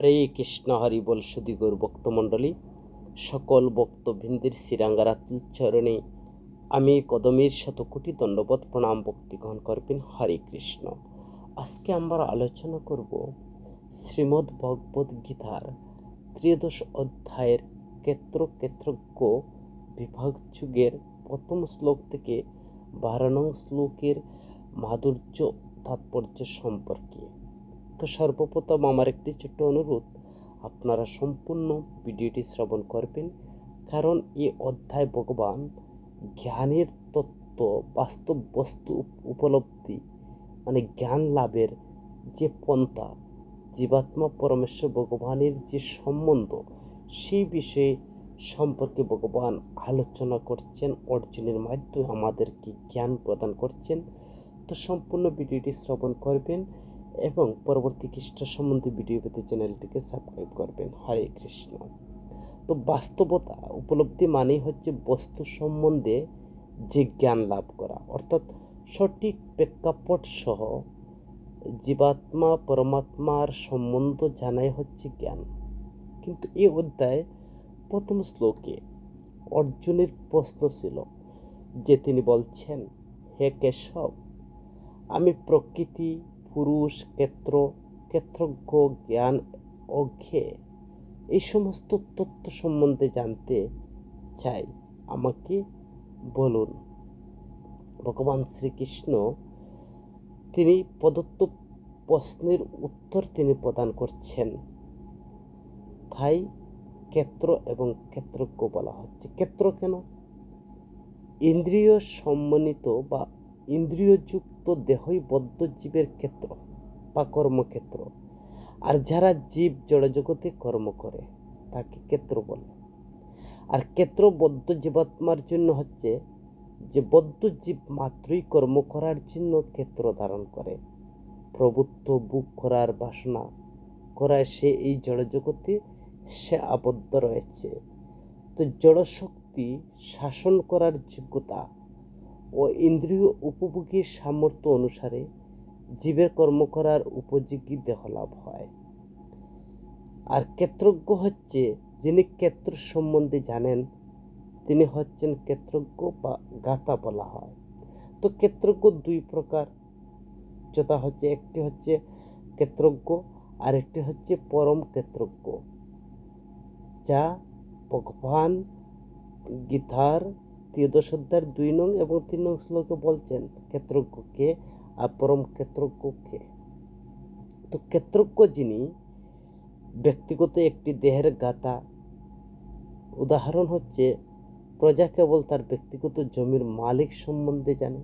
হরে কৃষ্ণ, হরি বল, সুদিগর ভক্তমণ্ডলী সকল ভক্তবৃন্দের শ্রীরাঙ্গারাতুল চরণে আমি কদমের শত কোটি দণ্ডবোধ প্রণাম, ভক্তি গ্রহণ করবেন হরে কৃষ্ণ। আজকে আমরা আলোচনা করব শ্রীমদ্ ভগবদ গীতার ত্রয়োদশ অধ্যায়ের ক্ষেত্র ক্ষেত্রজ্ঞ বিভাগ যুগের প্রথম শ্লোক থেকে বারো নং শ্লোকের মাধুর্য, তাৎপর্য সম্পর্কে। তো সর্বপ্রথম আমার একটি ছোট্ট অনুরোধ, আপনারা সম্পূর্ণ ভিডিওটি শ্রবণ করবেন। কারণ এই অধ্যায় ভগবান জ্ঞানের তত্ত্ব, বাস্তব বস্তু উপলব্ধি মানে জ্ঞান লাভের যে পন্থা, জীবাত্মা পরমেশ্বর ভগবানের যে সম্বন্ধ, সেই বিষয়ে সম্পর্কে ভগবান আলোচনা করছেন, অর্জুনের মাধ্যমে আমাদেরকে জ্ঞান প্রদান করছেন। তো সম্পূর্ণ ভিডিওটি শ্রবণ করবেন। এবং পরবর্তী খ্রিস্ট সম্বন্ধে ভিডিও পেতে চ্যানেলটিকে সাবস্ক্রাইব করবেন। হরে কৃষ্ণ। তো বাস্তবতা উপলব্ধি মানেই হচ্ছে বস্তু সম্বন্ধে যে জ্ঞান লাভ করা। অর্থাৎ সঠিক প্রেক্ষাপট সহ জীবাত্মা, পরমাত্মার সম্বন্ধ জানাই হচ্ছে জ্ঞান। কিন্তু এই অধ্যায় প্রথম শ্লোকে অর্জুনের প্রশ্ন ছিল যে তিনি বলছেন, হে কেশব, আমি প্রকৃতি পুরুষ, ক্ষেত্র, ক্ষেত্রজ্ঞ, জ্ঞান, অজ্ঞে। এই সমস্ত তত্ত্ব সম্বন্ধে জানতে চাই। আমাকে বলুন। ভগবান শ্রীকৃষ্ণ, তিনি প্রদত্ত প্রশ্নের উত্তর তিনি প্রদান করছেন। তাই ক্ষেত্র এবং ক্ষেত্রজ্ঞ বলা হচ্ছে। ক্ষেত্র কেন? ইন্দ্রিয় সম্মানিত বা ইন্দ্রিয়যুক্ত দেহই বদ্ধ জীবের ক্ষেত্র বা কর্মক্ষেত্র। আর যারা জীব জড়জগতে কর্ম করে, তাকে ক্ষেত্র বলে। আর ক্ষেত্র বদ্ধ জীবাত্মার জন্য হচ্ছে যে বদ্ধ জীব মাত্রই কর্ম করার জন্য ক্ষেত্র ধারণ করে। প্রভুত্ব, বুক করার বাসনা করায় সে এই জড়জগতে সে আবদ্ধ রয়েছে। তো জড়শক্তি শাসন করার যোগ্যতা ও ইন্দ্রিয় উপভোগীর সামর্থ্য অনুসারে জীবের কর্ম করার উপযোগী দেহ লাভ হয়। আর ক্ষেত্রজ্ঞ হচ্ছে যিনি ক্ষেত্র সম্বন্ধে জানেন, তিনি হচ্ছেন ক্ষেত্রজ্ঞ বা গাতা বলা হয়। তো ক্ষেত্রজ্ঞ দুই প্রকার, যথা হচ্ছে একটি হচ্ছে ক্ষেত্রজ্ঞ আর একটি হচ্ছে পরম ক্ষেত্রজ্ঞ। যা ভগবান গীতার ত্রিদশ অধ্যায়ের দুই নং এবং তিন নং শ্লোকে বলছেন, ক্ষেত্রজ্ঞকে আর পরম ক্ষেত্রজ্ঞকে। তো ক্ষেত্রজ্ঞ যিনি, ব্যক্তিগত একটি দেহের গাতা উদাহরণ হচ্ছে, প্রজা কেবল তার ব্যক্তিগত জমির মালিক সম্বন্ধে জানে।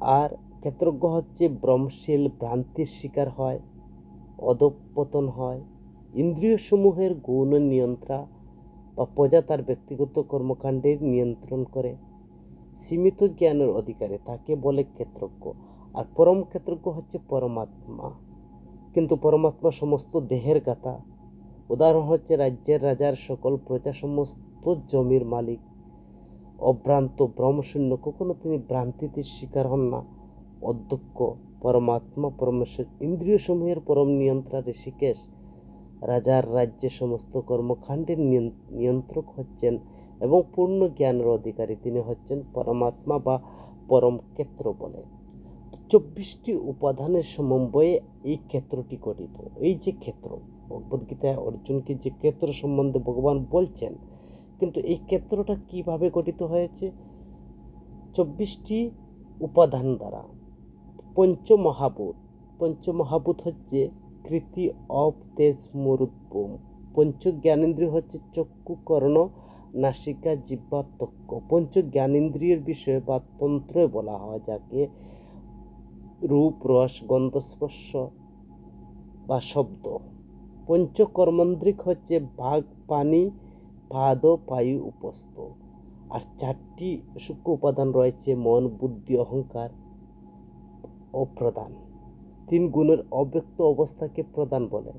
আর ক্ষেত্রজ্ঞ হচ্ছে ভ্রমশীল ভ্রান্তির শিকার হয়, অধপতন হয়। ইন্দ্রিয় সমূহের গৌণ নিয়ন্ত্রা বা প্রজা তার ব্যক্তিগত কর্মকাণ্ডের নিয়ন্ত্রণ করে। সীমিত জ্ঞানের অধিকারে, তাকে বলে ক্ষেত্রজ্ঞ। আর পরম ক্ষেত্রজ্ঞ হচ্ছে পরমাত্মা। কিন্তু পরমাত্মা সমস্ত দেহের গাথা। উদাহরণ হচ্ছে রাজ্যের রাজার সকল প্রজা সমস্ত জমির মালিক। অভ্রান্ত ভ্রমশূন্য কখনো তিনি ভ্রান্তিতে শিকার হন না। অধ্যক্ষ, পরমাত্মা, পরমেশ্বর ইন্দ্রিয় সমূহের পরম নিয়ন্ত্রণ ঋষিকেশ। রাজার রাজ্যে সমস্ত কর্মকাণ্ডের নিয়ন্ত্রক হচ্ছেন এবং পূর্ণ জ্ঞানের অধিকারী তিনি হচ্ছেন পরমাত্মা বা পরম ক্ষেত্র বলে। চব্বিশটি উপাদানের সমন্বয়ে এই ক্ষেত্রটি গঠিত। এই যে ক্ষেত্র ভগবদ্গীতায় অর্জুনকে যে ক্ষেত্র সম্বন্ধে ভগবান বলছেন, কিন্তু এই ক্ষেত্রটা কীভাবে গঠিত হয়েছে? চব্বিশটি উপাদান দ্বারা। পঞ্চমহাভূত পঞ্চমহাভূত হচ্ছে কৃতি অপ তেজ মরুদ্ভূম পঞ্চ জ্ঞানেন্দ্রিয় হচ্ছে চক্ষু কর্ণ নাসিকা জিব্বা তক্ক। পঞ্চ জ্ঞানেন্দ্রিয়ের বিষয়ে বা তন্ত্রে বলা হয়, যাকে রূপ, রস গন্ধস্পর্শ বা শব্দ। পঞ্চকর্মান্দ্রিক হচ্ছে বাঘ পানি পাদ পায়ু উপস্থ। আর চারটি সূক্ষ্ম উপাদান রয়েছে, মন, বুদ্ধি, অহংকার ও প্রদান। তিন গুণের অব্যক্ত অবস্থাকে প্রদান বলে।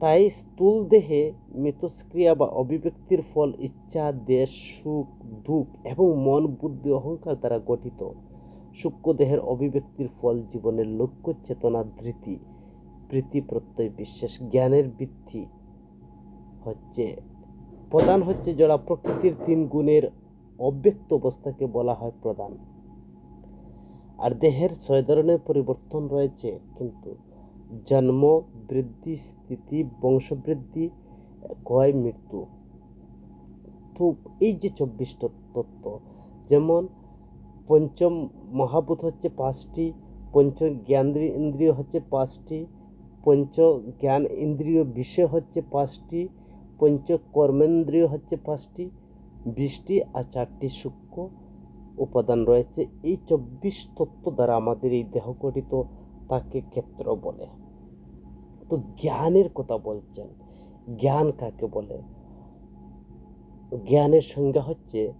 তাই স্থূল দেহে মিতস্ক্রিয়া বা অভিব্যক্তির ফল ইচ্ছা, দেশ, সুখ, দুঃখ এবং মন, বুদ্ধি, অহংকার দ্বারা গঠিত। সূক্ষ্ম দেহের অভিব্যক্তির ফল জীবনের লক্ষ্য, চেতনা, ধৃতি, প্রীতি, প্রত্যয়, বিশ্বাস, জ্ঞানের বৃদ্ধি হচ্ছে। প্রধান হচ্ছে যারা প্রকৃতির তিন গুণের অব্যক্ত অবস্থাকে বলা হয় প্রধান। আর দেহের ছয় ধরনের পরিবর্তন রয়েছে, কিন্তু জন্ম বৃদ্ধি স্থিতি, বংশবৃদ্ধি, ক্ষয় মৃত্যু। তো এই যে চব্বিশটা তত্ত্ব, যেমন পঞ্চম মহাভূত হচ্ছে পাঁচটি পঞ্চ জ্ঞান ইন্দ্রিয় হচ্ছে পাঁচটি পঞ্চ জ্ঞান ইন্দ্রিয় বিষয় হচ্ছে পাঁচটি পঞ্চ কর্মেন্দ্রিয় হচ্ছে পাঁচটি বিশটি আর চারটি সূক্ষ্ম উপাদান রয়েছে। এই চব্বিশ তত্ত্ব দ্বারা আমাদের এই দেহ গঠিত তাকে ক্ষেত্র বলে। তো জ্ঞানের কথা বলছেন। জ্ঞান কাকে বলে? জ্ঞানের সংজ্ঞা হচ্ছে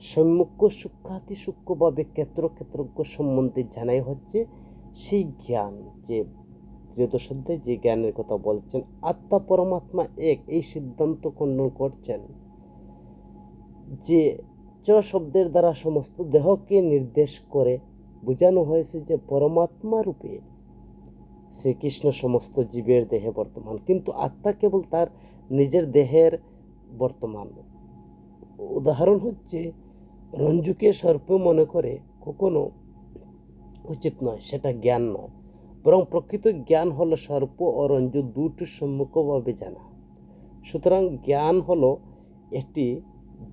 সম্মুখ সূক্ষ্মাতি সূক্ষ্মভাবে ক্ষেত্র ক্ষেত্রজ্ঞ সম্বন্ধে জানাই হচ্ছে সেই জ্ঞান যে অধ্যায়ে যে জ্ঞানের কথা বলছেন, আত্মা পরমাত্মা এক, এই সিদ্ধান্ত খণ্ডন করছেন যে চ শব্দের দ্বারা সমস্ত দেহকে নির্দেশ করে, বোঝানো হয়েছে যে পরমাত্মা রূপে শ্রীকৃষ্ণ সমস্ত জীবের দেহে বর্তমান, কিন্তু আত্মা কেবল তার নিজের দেহের বর্তমান। উদাহরণ হচ্ছে, রঞ্জুকে সর্প মনে করে কখনো উচিত নয়, সেটা জ্ঞান নয়। বরং প্রকৃত জ্ঞান হলো সর্প ও রঞ্জু দুটি সম্মুখভাবে জানা। সুতরাং জ্ঞান হলো এটি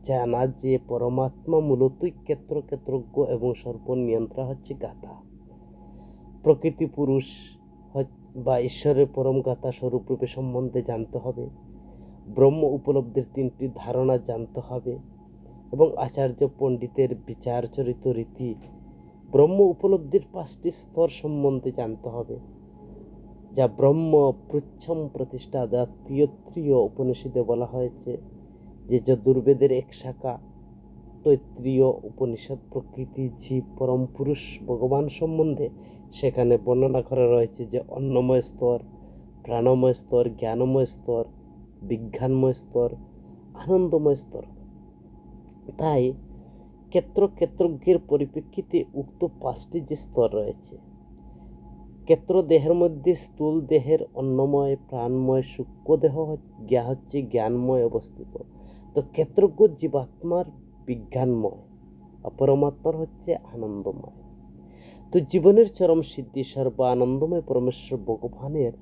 জানা যে পরমাত্মা মূলতই ক্ষেত্র ক্ষেত্রজ্ঞ এবং সর্প নিয়ন্ত্রণ হচ্ছে গাতা প্রকৃতি পুরুষ বা ঈশ্বরের পরম গাতা স্বরূপরূপে সম্বন্ধে জানতে হবে। ব্রহ্ম উপলব্ধির তিনটি ধারণা জানতে হবে এবং আচার্য পণ্ডিতের বিচারচরিত রীতি ব্রহ্ম উপলব্ধির পাঁচটি স্তর সম্বন্ধে জানতে হবে, যা ব্রহ্ম প্রচ্ছম প্রতিষ্ঠা যা উপনিষদে বলা হয়েছে। যে যদুর্বেদের এক শাখা, তৈত্রীয় উপনিষদ প্রকৃতি, জীব, পরম পুরুষ, ভগবান সম্বন্ধে সেখানে বর্ণনা করা রয়েছে যে অন্নময় স্তর, প্রাণময় স্তর, জ্ঞানময় স্তর, বিজ্ঞানময় স্তর, আনন্দময় স্তর। তাই ক্ষেত্র ক্ষেত্রজ্ঞের পরিপ্রেক্ষিতে উক্ত পাঁচটি যে স্তর রয়েছে, ক্ষেত্র দেহের মধ্যে স্থূল দেহের অন্নময়, প্রাণময়, সূক্ষ্ম দেহ হচ্ছে জ্ঞানময় অবস্থিত। তো ক্ষেত্রজ্ঞ জীবাত্মার বিজ্ঞানময় পরমাত্মার হচ্ছে আনন্দময়। তো জীবনের চরম সিদ্ধি, সর্ব আনন্দময় পরমেশ্বর ভগবানের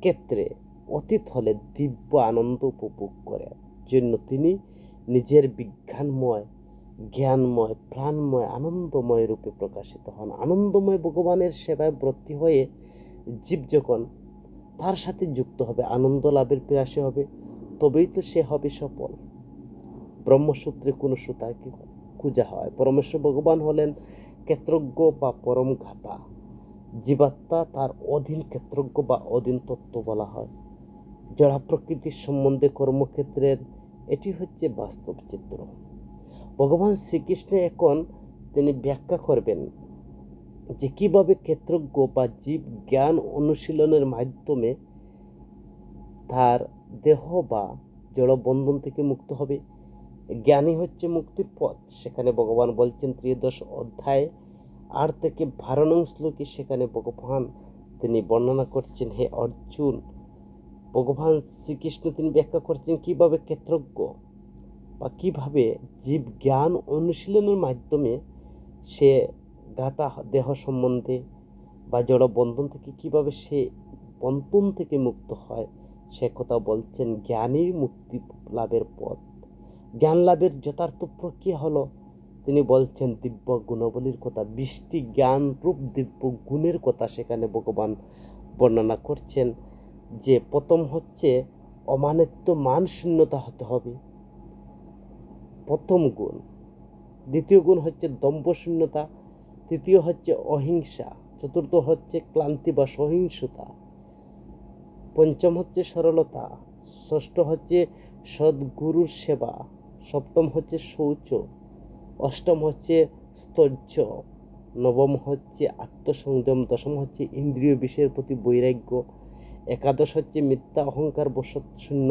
ক্ষেত্রে অতীত হলে দিব্য আনন্দ উপভোগ করে জন্য তিনি নিজের বিজ্ঞানময়, জ্ঞানময়, প্রাণময়, আনন্দময় রূপে প্রকাশিত হন। আনন্দময় ভগবানের সেবায় ব্রতী হয়ে জীব যখন তার সাথে যুক্ত হবে, আনন্দ লাভের প্রয়াসে হবে, তবেই তো সে হবে সফল। ব্রহ্মসূত্রে কোনো সুতাকে খুঁজা হয়। পরমেশ্বর ভগবান হলেন ক্ষেত্রজ্ঞ বা পরম ঘাতা। জীবাত্মা তার অধীন ক্ষেত্রজ্ঞ বা অধীন তত্ত্ব বলা হয়। জড়া প্রকৃতির সম্বন্ধে কর্মক্ষেত্রের এটি হচ্ছে বাস্তব চিত্র। ভগবান শ্রীকৃষ্ণ এখন তিনি ব্যাখ্যা করবেন যে কীভাবে ক্ষেত্রজ্ঞ বা জীব জ্ঞান অনুশীলনের মাধ্যমে তার দেহ বা জড়বন্ধন থেকে মুক্ত হবে। জ্ঞানী হচ্ছে মুক্তির পথ। সেখানে ভগবান বলছেন ত্রিদশ অধ্যায় আর থেকে নং শ্লোকে সেখানে ভগবান তিনি বর্ণনা করছেন, হে অর্জুন, ভগবান শ্রীকৃষ্ণ তিনি ব্যাখ্যা করছেন কীভাবে ক্ষেত্রজ্ঞ বা কীভাবে জীব জ্ঞান অনুশীলনের মাধ্যমে সে গাতা দেহ সম্বন্ধে বা জড় বন্ধন থেকে কীভাবে সে বন্ধন থেকে মুক্ত হয়, সে কথা বলছেন জ্ঞানীর মুক্তি লাভের পথ। জ্ঞান লাভের যথার্থ প্রক্রিয়া হলো, তিনি বলছেন দিব্য গুণাবলীর কথা, বৃষ্টি, জ্ঞান রূপ, দিব্য গুণের কথা সেখানে ভগবান বর্ণনা করছেন যে প্রথম হচ্ছে অমানিত্য মান শূন্যতা হতে হবে। প্রথম গুণ। দ্বিতীয় গুণ হচ্ছে দম্ভ শূন্যতা। তৃতীয় হচ্ছে অহিংসা। চতুর্থ হচ্ছে ক্লান্তি বা সহিংসতা। পঞ্চম হচ্ছে সরলতা। ষষ্ঠ হচ্ছে সদ্গুরুর সেবা। সপ্তম হচ্ছে শৌচ, অষ্টম হচ্ছে স্তর্য নবম হচ্ছে আত্মসংযম, দশম হচ্ছে ইন্দ্রিয় বিষয়ের প্রতি বৈরাগ্য, একাদশ হচ্ছে মিথ্যা অহংকার বসত শূন্য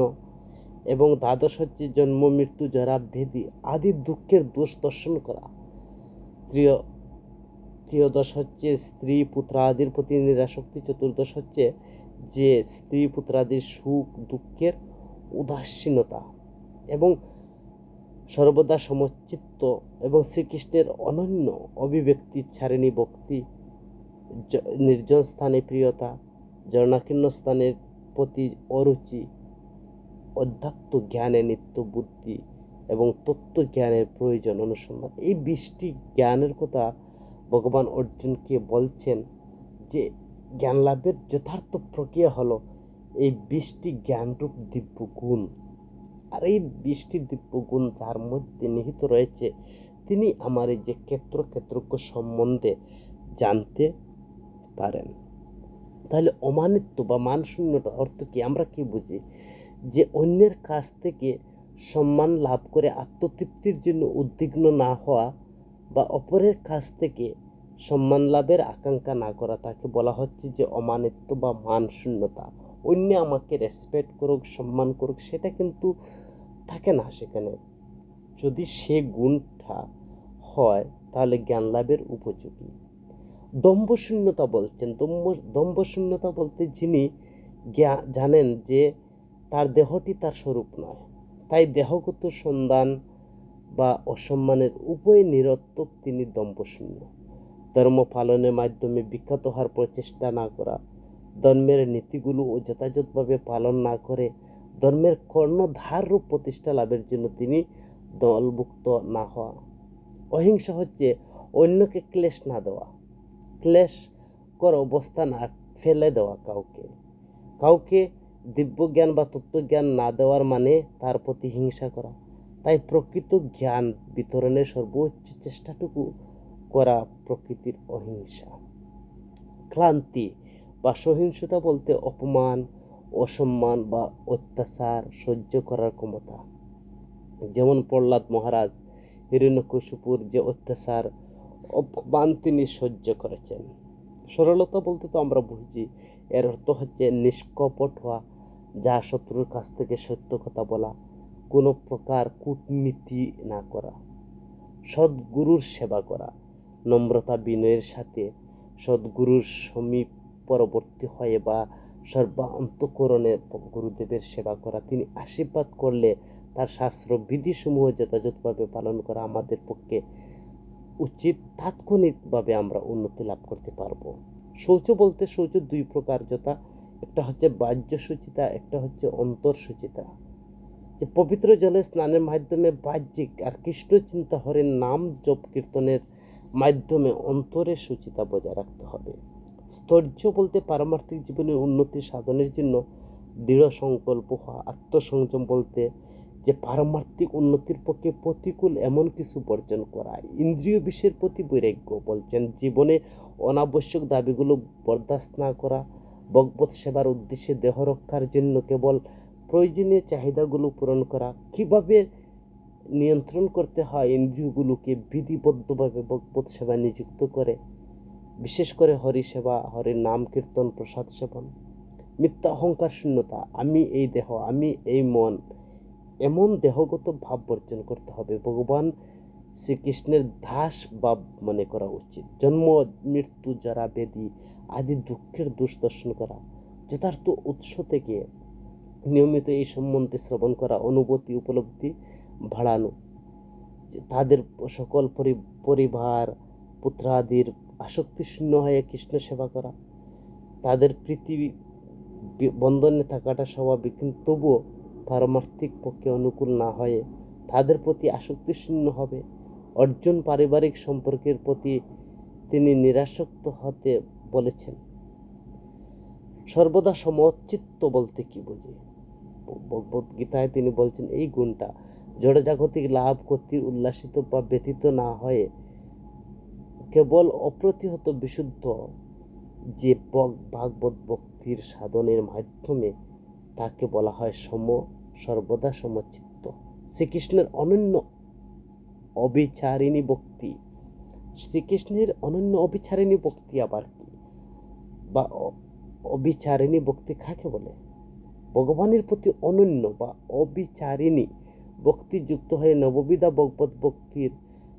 এবং দ্বাদশ হচ্ছে জন্ম, মৃত্যু, জরা, ভেদি আদি দুঃখের দোষ দর্শন করা। ত্রিয়, ত্রিয়দশ হচ্ছে স্ত্রী পুত্র আদির প্রতি নিরাসক্তি চতুর্দশ হচ্ছে যে স্ত্রী পুত্রাদির সুখ দুঃখের উদাসীনতা এবং সর্বদা সমচিত্ত এবং শ্রীকৃষ্ণের অনন্য অভিব্যক্তি ছাড়েনি ভক্তি নির্জন স্থানে প্রিয়তা জরণাকীর্ণ স্থানের প্রতি অরুচি, অধ্যাত্ম জ্ঞানে নিত্য বুদ্ধি এবং তত্ত্ব জ্ঞানের প্রয়োজন অনুসন্ধান। এই বৃষ্টি জ্ঞানের কথা ভগবান অর্জুনকে বলছেন যে জ্ঞান লাভের যথার্থ প্রক্রিয়া হলো এই বৃষ্টি জ্ঞানরূপ দিব্য গুণ আর এই বৃষ্টি দিব্য গুণ যার মধ্যে নিহিত রয়েছে, তিনি আমার এই যে ক্ষেত্র ক্ষেত্রজ্ঞ সম্বন্ধে জানতে পারেন। তাহলে অমানিত্ব বা মানশূন্যতা অর্থ কি? আমরা কি বুঝি? যে অন্যের কাছ থেকে সম্মান লাভ করে আত্মতৃপ্তির জন্য উদ্বিগ্ন না হওয়া বা অপরের কাছ থেকে সম্মান লাভের আকাঙ্ক্ষা না করা, তাকে বলা হচ্ছে যে অমানিত্ব বা মানশূন্যতা। অন্য আমাকে রেসপেক্ট করুক, সম্মান করুক, সেটা কিন্তু থাকে না সেখানে। যদি সে গুণটা হয়, তাহলে জ্ঞান লাভের উপযোগী। দম্ভশূন্যতা বলছেন। দম্ভ, দম্ভশূন্যতা বলতে যিনি জানেন যে তার দেহটি তার স্বরূপ নয়। তাই দেহগত সন্ধান বা অসম্মানের উভয় নিরর্থক তিনি দম্ভশূন্য। ধর্ম পালনের মাধ্যমে বিখ্যাত হওয়ার প্রচেষ্টা না করা, ধর্মের নীতিগুলো যথাযথভাবে পালন না করে ধর্মের কর্ণধার রূপ প্রতিষ্ঠা লাভের জন্য তিনি দলভুক্ত না হওয়া। অহিংসা হচ্ছে অন্যকে ক্লেশ না দেওয়া। ক্লেশ কর অবস্থা না ফেলে দেওয়া কাউকে। কাউকে দিব্যজ্ঞান বা তত্ত্বজ্ঞান না দেওয়ার মানে তার প্রতি হিংসা করা। তাই প্রকৃত জ্ঞান বিতরণের সর্বোচ্চ চেষ্টাটুকু করা প্রকৃতির অহিংসা। ক্লান্তি বা সহিংসতা বলতে অপমান অসম্মান বা অত্যাচার সহ্য করার ক্ষমতা। যেমন প্রহ্লাদ মহারাজ হিরণ্যকশিপুর যে অত্যাচার অপমান তিনি সহ্য করেছেন। সরলতা বলতে তো আমরা বুঝি, এর অর্থ হচ্ছে নিষ্কপট হওয়া, যা শত্রুর কাছ থেকে সত্য কথা বলা, কোনো প্রকার কূটনীতি না করা, সদ্গুরুর সেবা করা, নম্রতা বিনয়ের সাথে সদ্গুরুর সমীপ পরবর্তী হয়ে বা সর্বান্তকরণে গুরুদেবের সেবা করা, তিনি আশীর্বাদ করলে তার শাস্ত্র বিধিসমূহ যথাযথভাবে পালন করা আমাদের পক্ষে উচিত। তাৎক্ষণিকভাবে আমরা উন্নতি লাভ করতে পারব। শৌচ বলতে শৌচ দুই প্রকার যথা, একটা হচ্ছে বাহ্য সুচিতা, একটা হচ্ছে অন্তর সুচিতা। যে পবিত্র জলে স্নানের মাধ্যমে বাহ্যিক আর কৃষ্ণ চিন্তা হরের নাম জপ কীর্তনের মাধ্যমে অন্তরের সুচিতা বজায় রাখতে হবে। স্থৈর্য বলতে পারমার্থিক জীবনের উন্নতি সাধনের জন্য দৃঢ় সংকল্প হওয়া, আত্মসংযম বলতে যে পারমার্থিক উন্নতির পক্ষে প্রতিকূল এমন কিছু বর্জন করা। ইন্দ্রিয় বিষয়ের প্রতি বৈরাগ্য বলছেন, জীবনে অনাবশ্যক দাবিগুলো বরদাস্ত না করা, ভগবত সেবার উদ্দেশ্যে দেহ রক্ষার জন্য কেবল প্রয়োজনীয় চাহিদাগুলো পূরণ করা। কীভাবে নিয়ন্ত্রণ করতে হয় ইন্দ্রিয়গুলোকে? বিধিবদ্ধভাবে ভগবত সেবা নিযুক্ত করে বিশেষ করে হরি সেবা, হরির নাম, কীর্তন, প্রসাদ সেবন। মিথ্যা অহংকার, শূন্যতা, আমি এই দেহ, আমি এই মন, এমন দেহগত ভাব বর্জন করতে হবে। ভগবান শ্রীকৃষ্ণের দাস ভাব মনে করা উচিত। জন্ম, মৃত্যু যারা বেদি আদি দুঃখের দোষ দর্শন করা, যথার্থ উৎস থেকে নিয়মিত এই সম্বন্ধে শ্রবণ করা, অনুভূতি উপলব্ধি ভাড়ানো তাদের সকল পরি- পরিবার, পুত্রাদির আসক্তি শূন্য হয়ে কৃষ্ণ সেবা করা। তাদের পৃথিবী বন্ধনে থাকাটা স্বাভাবিক, কিন্তু তবুও পারমার্থিক পক্ষে অনুকূল না হয়ে তাদের প্রতি আসক্তি শূন্য হবে। অর্জুন পারিবারিক সম্পর্কের প্রতি তিনি নিরাসক্ত হতে বলেছেন। সর্বদা সমচিত্ত বলতে কি বুঝি? গীতায় তিনি বলছেন, এই গুণটা জড়জাগতিক লাভ কর্তৃক উল্লাসিত বা ব্যতীত না হয়ে কেবল অপ্রতিহত বিশুদ্ধ যে ভাগবত ভক্তির সাধনের মাধ্যমে তাকে বলা হয় সম, সর্বদা সমচিত্ত। শ্রীকৃষ্ণের অনন্য অবিচারিণী ভক্তি। শ্রীকৃষ্ণের অনন্য অবিচারিণী ভক্তি আবার কি? বা অবিচারিণী ভক্তি কাকে বলে? ভগবানের প্রতি অনন্য বা অবিচারিণী ভক্তি যুক্ত হয়ে নববিধা ভগবত ভক্তির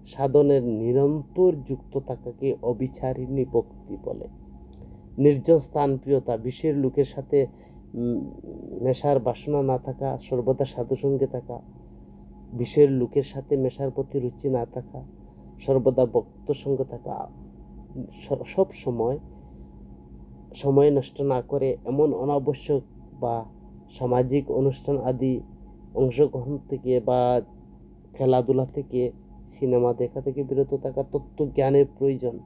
সাধনের নিরন্তর যুক্ত থাকাকে অবিচারিণী ভক্তি বলে। নির্জন স্থান, প্রিয়তা বিষয়ের লোকের সাথে মেশার বাসনা না থাকা, সর্বদা সাধুসঙ্গে থাকা বিষয়ের লোকের সাথে মেশার প্রতি রুচি না থাকা, সর্বদা ভক্ত সঙ্গে থাকা সব সময় সময় নষ্ট না করে এমন অনাবশ্যক বা সামাজিক অনুষ্ঠান আদি অংশগ্রহণ থেকে বা খেলাধুলা থেকে সিনেমা দেখা থেকে বিরত থাকা তত্ত্ব জ্ঞানের প্রয়োজন।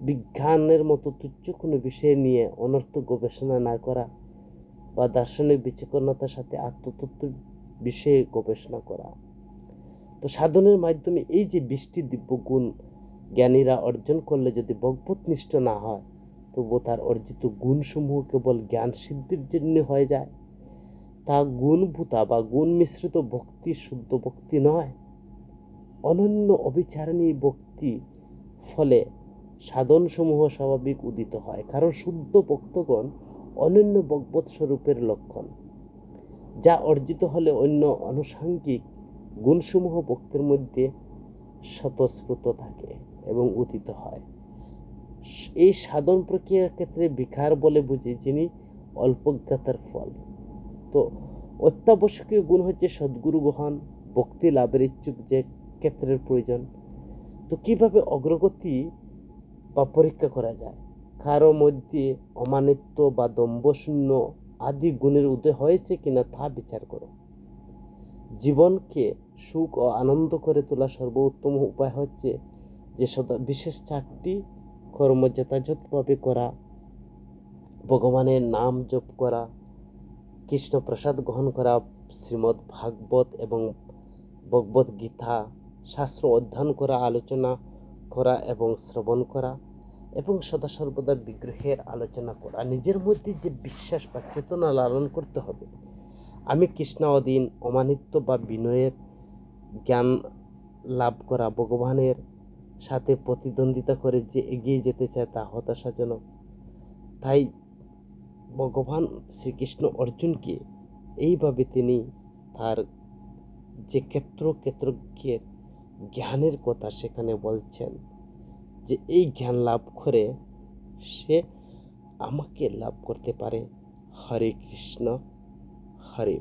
বিজ্ঞানের মতো তুচ্ছ কোনো বিষয় নিয়ে অনর্থ গবেষণা না করা বা দার্শনিক বিচক্ষণতার সাথে আত্মতত্ত্ব বিষয়ে গবেষণা করা। তো সাধনের মাধ্যমে এই যে বৃষ্টি দিব্য গুণ জ্ঞানীরা অর্জন করলে যদি ভগবতনিষ্ঠ না হয়, তবুও তার অর্জিত গুণসমূহ কেবল জ্ঞান সিদ্ধির জন্য হয়ে যায়। তা গুণভূতা বা গুণ মিশ্রিত ভক্তি, শুদ্ধ ভক্তি নয়। অনন্য অবিচারণী ভক্তি ফলে সাধনসমূহ স্বাভাবিক উদিত হয়। কারণ শুদ্ধ ভক্তগণ অনন্য ভগবত স্বরূপের লক্ষণ। যা অর্জিত হলে অন্য আনুষাঙ্গিক গুণসমূহ ভক্তের মধ্যে স্বতঃস্ফূর্ত থাকে এবং উদিত হয়। এই সাধন প্রক্রিয়ার ক্ষেত্রে বিকার বলে বুঝি যিনি অল্পজ্ঞাতার ফল। তো অত্যাবশ্যকীয় গুণ হচ্ছে সদ্গুরু গ্রহণ ভক্তি লাভের ইচ্ছুক যে ক্ষেত্রের প্রয়োজন। তো কীভাবে অগ্রগতি বা পরীক্ষা করা যায়? কারও মধ্যে অমানিত্ব বা দম্ভশূন্য আদি গুণের উদয় হয়েছে কিনা তা বিচার করো। জীবনকে সুখ ও আনন্দ করে তোলা সর্বোত্তম উপায় হচ্ছে যে সদা, বিশেষ চারটি কর্ম যথাযথভাবে করা, ভগবানের নাম জপ করা কৃষ্ণ প্রসাদ গ্রহণ করা, শ্রীমদ্ ভাগবত এবং ভগবত গীতা শাস্ত্র অধ্যয়ন করা, আলোচনা করা এবং শ্রবণ করা এবং সদা সর্বদা বিগ্রহের আলোচনা করা। নিজের মধ্যে যে বিশ্বাস বা চেতনা লালন করতে হবে। আমি কৃষ্ণাধীন অমানিত্ব বা বিনয়ের জ্ঞান লাভ করা, ভগবানের সাথে প্রতিদ্বন্দ্বিতা করে যে এগিয়ে যেতে চায় তা হতাশাজনক। তাই ভগবান শ্রীকৃষ্ণ অর্জুনকে এইভাবে তিনি তার যে ক্ষেত্র, ক্ষেত্রজ্ঞের জ্ঞানের কথা সেখানে বলছেন যে এই জ্ঞান লাভ করে সে আমাকে লাভ করতে পারে। হরে কৃষ্ণ, হরে